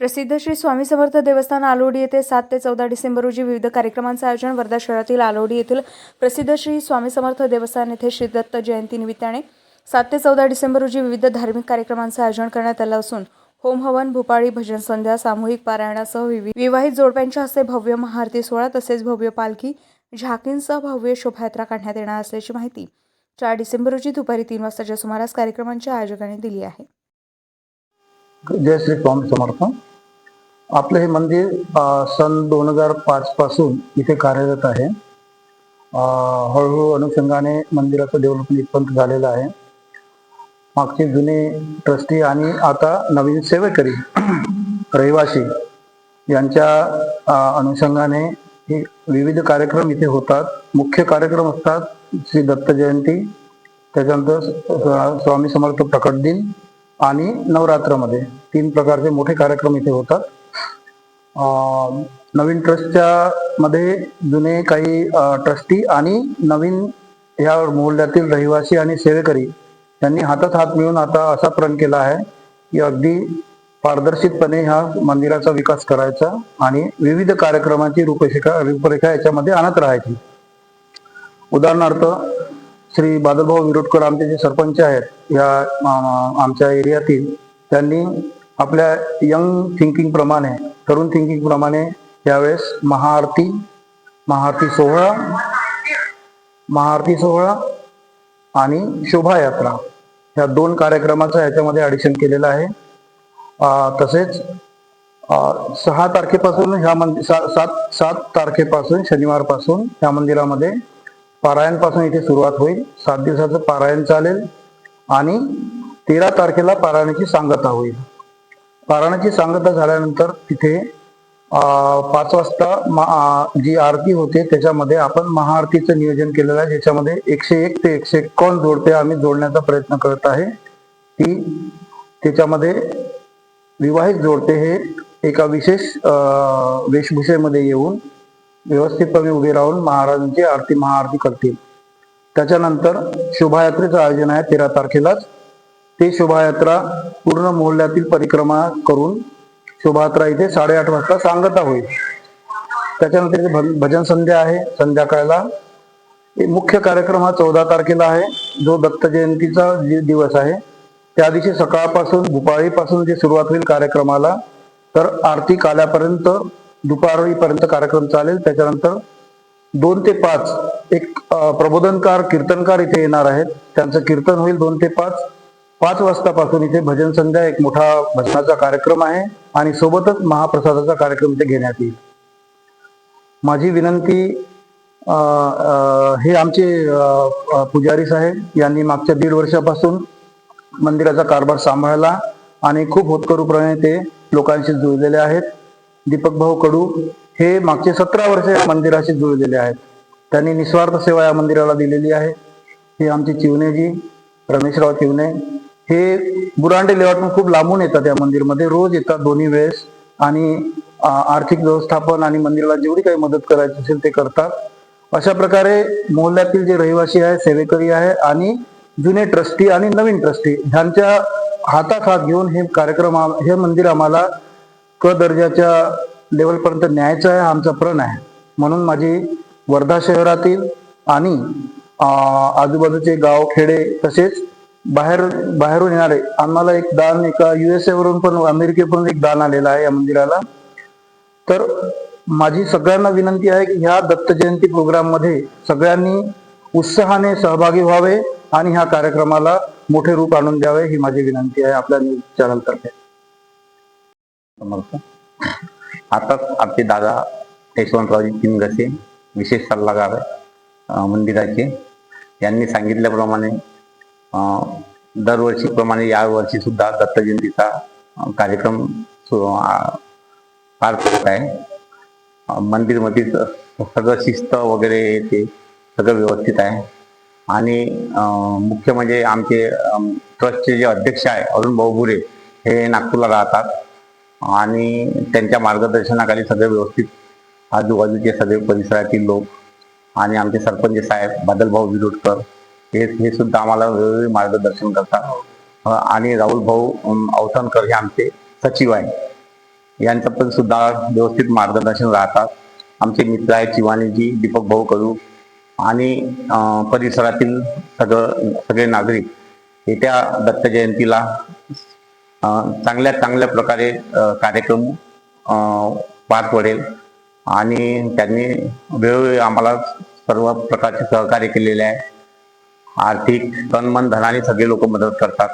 प्रसिद्ध श्री स्वामी समर्थ देवस्थान आलोडी येथे सात ते चौदा डिसेंबर रोजी विविध कार्यक्रमांचे आयोजन वर्धा शहरातील आलोडी येथील प्रसिद्ध श्री स्वामी समर्थ देवस्थान येथे श्री दत्त जयंती निमित्ताने सात ते चौदा डिसेंबर रोजी विविध धार्मिक कार्यक्रमांचे आयोजन करण्यात आलं असून होम हवन भूपाळी भजन संध्या सामूहिक पारायणासह विवि- विवाहित जोडप्यांच्या हस्ते भव्य महाआरती सोहळा तसेच भव्य पालखी झाकींसह भव्य शोभायात्रा काढण्यात येणार असल्याची माहिती चार डिसेंबर रोजी दुपारी तीन वाजताच्या सुमारास कार्यक्रमांच्या आयोजकांनी दिली आहे. जय श्री स्वामी समर्थ. आपलं हे मंदिर सन दोन हजार पाच पासून इथे कार्यरत आहे. हळूहळू अनुषंगाने मंदिराचं डेव्हलपमेंट इथपर्यंत झालेलं आहे. मागचे जुने ट्रस्टी आणि आता नवीन सेवेकरी रहिवासी यांच्या अनुषंगाने हे विविध कार्यक्रम इथे होतात. मुख्य कार्यक्रम असतात श्री दत्त जयंती त्याच्यानंतर स्वामी समर्थ प्रकट दिन आणि नवरात्रामध्ये. तीन प्रकारचे मोठे कार्यक्रम इथे होतात. नवीन ट्रस्टच्या मध्ये जुने काही ट्रस्टी आणि नवीन या मोहल्ल्यातील रहिवासी आणि सेवेकरी यांनी हातात हात मिळून आता असा प्रण केला आहे की अगदी पारदर्शितपणे ह्या मंदिराचा विकास करायचा आणि विविध कार्यक्रमाची रूपरेखा रूपरेखा याच्यामध्ये आणत राहायची. उदाहरणार्थ श्री बादलभाऊ विरोडकर आमचे जे सरपंच आहेत या आमच्या एरियातील त्यांनी आपल्या यंग थिंकिंग प्रमाणे तरुण थिंकिंग प्रमाणे यावेळेस महाआरती महाआरती सोहळा महाआरती सोहळा आणि शोभायात्रा ह्या दोन कार्यक्रमाचं याच्यामध्ये ॲडिशन केलेलं आहे. तसेच सहा तारखेपासून ह्या मंदिर सात सात तारखेपासून शनिवारपासून ह्या मंदिरामध्ये पारायणपासून इथे सुरुवात होईल. सात दिवसाचं पारायण चालेल आणि तेरा तारखेला पारायणाची सांगता होईल. कारणाची सांगता झाल्यानंतर तिथे पाच वाजता जी आरती होते त्याच्यामध्ये आपण महाआरतीचं नियोजन केलेलं आहे. ज्याच्यामध्ये एकशे एक ते एकशे एकावन्न जोडते आम्ही जोडण्याचा प्रयत्न करत आहे. ती त्याच्यामध्ये विवाहित जोडते हे एका विशेष वेशभूषेमध्ये येऊन व्यवस्थितपणे उभे राहून महाराजांची आरती महाआरती करतील. त्याच्यानंतर शोभायात्रेचं आयोजन आहे तेरा तारखेलाच. ते शोभायात्रा पूर्ण मोहल्ल्यातील परिक्रमा करून शोभायात्रा इथे साडेआठ वाजता सांगता होईल त्याच्यानंतर इथे भजन संध्या आहे. संध्याकाळला मुख्य कार्यक्रम हा चौदा तारखेला आहे. जो दत्त जयंतीचा दिवस आहे. त्या दिवशी सकाळपासून दुपारीपासून जे सुरुवात होईल कार्यक्रमाला तर आरती काल्यापर्यंत दुपारीपर्यंत कार्यक्रम चालेल. त्याच्यानंतर दोन ते पाच एक प्रबोधनकार कीर्तनकार इथे येणार आहेत. त्यांचं कीर्तन होईल दोन ते पाच. पाच वाजतापासून इथे भजन संध्या एक मोठा भजनाचा कार्यक्रम आहे आणि सोबतच महाप्रसादाचा कार्यक्रम इथे घेण्यात येईल. माझी विनंती हे आमचे पुजारी साहेब यांनी मागच्या दीड वर्षापासून मंदिराचा कारभार सांभाळला आणि खूप होतकरूप्रमाणे ते लोकांशी जुळलेले आहेत. दीपक भाऊ कडू हे मागचे सतरा वर्ष या मंदिराशी जुळलेले आहेत. त्यांनी निस्वार्थ सेवा या मंदिराला दिलेली आहे. हे आमचे चिवणेजी रमेशराव चिवणे हे बुरांडे लेआउटून खूप लांबून येतात या मंदिरमध्ये. रोज येतात दोन्ही वेळेस आणि आर्थिक व्यवस्थापन आणि मंदिराला जेवढी काही मदत करायची असेल ते करतात. अशा प्रकारे मोहल्ल्यातील जे रहिवासी आहे सेवेकरी आहे आणि जुने ट्रस्टी आणि नवीन ट्रस्टी ह्यांच्या हातात हात घेऊन हे कार्यक्रम हे मंदिर आम्हाला क दर्जाच्या लेवलपर्यंत न्यायचं आहे आमचा प्रण आहे. म्हणून माझी वर्धा शहरातील आणि आजूबाजूचे गाव खेडे तसेच बाहेर बाहेरून येणारे. आम्हाला एक दान एका युएसए वरून पण अमेरिकेकडून एक दान आलेलं आहे या मंदिराला. तर माझी सगळ्यांना विनंती आहे की ह्या दत्त जयंती प्रोग्राममध्ये सगळ्यांनी उत्साहाने सहभागी व्हावे आणि ह्या कार्यक्रमाला मोठे रूप आणून द्यावे ही माझी विनंती आहे आपल्या न्यूज चॅनलतर्फे आताच आपले दादा यशवंतरावजी चिनगसे विशेष सल्लागार मंदिराचे. यांनी सांगितल्याप्रमाणे दरवर्षीप्रमाणे यावर्षी सुद्धा दत्त जयंतीचा कार्यक्रम सु- पार पडत आहे. मंदिरमध्ये सगळं शिस्त वगैरे ते सगळं व्यवस्थित आहे. आणि मुख्य म्हणजे आमचे ट्रस्टचे जे अध्यक्ष आहे अरुण भाऊ बुरे हे नागपूरला राहतात. आणि त्यांच्या मार्गदर्शनाखाली सगळे व्यवस्थित आजूबाजूचे सगळे परिसरातील लोक आणि आमचे सरपंच साहेब बादलभाऊ विरोडकर हे हे सुद्धा आम्हाला वेळोवेळी मार्गदर्शन करतात. आणि राहुल भाऊ अं, हे आमचे सचिव आहे यांचं पण सुद्धा व्यवस्थित मार्गदर्शन राहतात. आमचे मित्र आहेत शिवानीजी दीपक भाऊ कडू आणि परिसरातील सगळं सगळे नागरिक येत्या दत्त जयंतीला चांगल्या चांगल्या प्रकारे कार्यक्रम पार पडेल. आणि त्यांनी वेळोवेळी आम्हाला सर्व प्रकारचे सहकार्य केलेले आहे. आर्थिक तन मन धनाने सगळे लोक मदत करतात.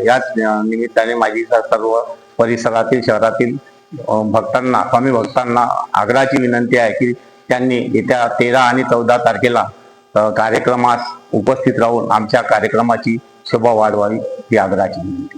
याच निमित्ताने माझी सर्व परिसरातील शहरातील भक्तांना स्वामी भक्तांना आग्रहाची विनंती आहे की त्यांनी येत्या तेरा आणि चौदा तारखेला कार्यक्रमास उपस्थित राहून आमच्या कार्यक्रमाची शोभा वाढवावी ही आग्रहाची विनंती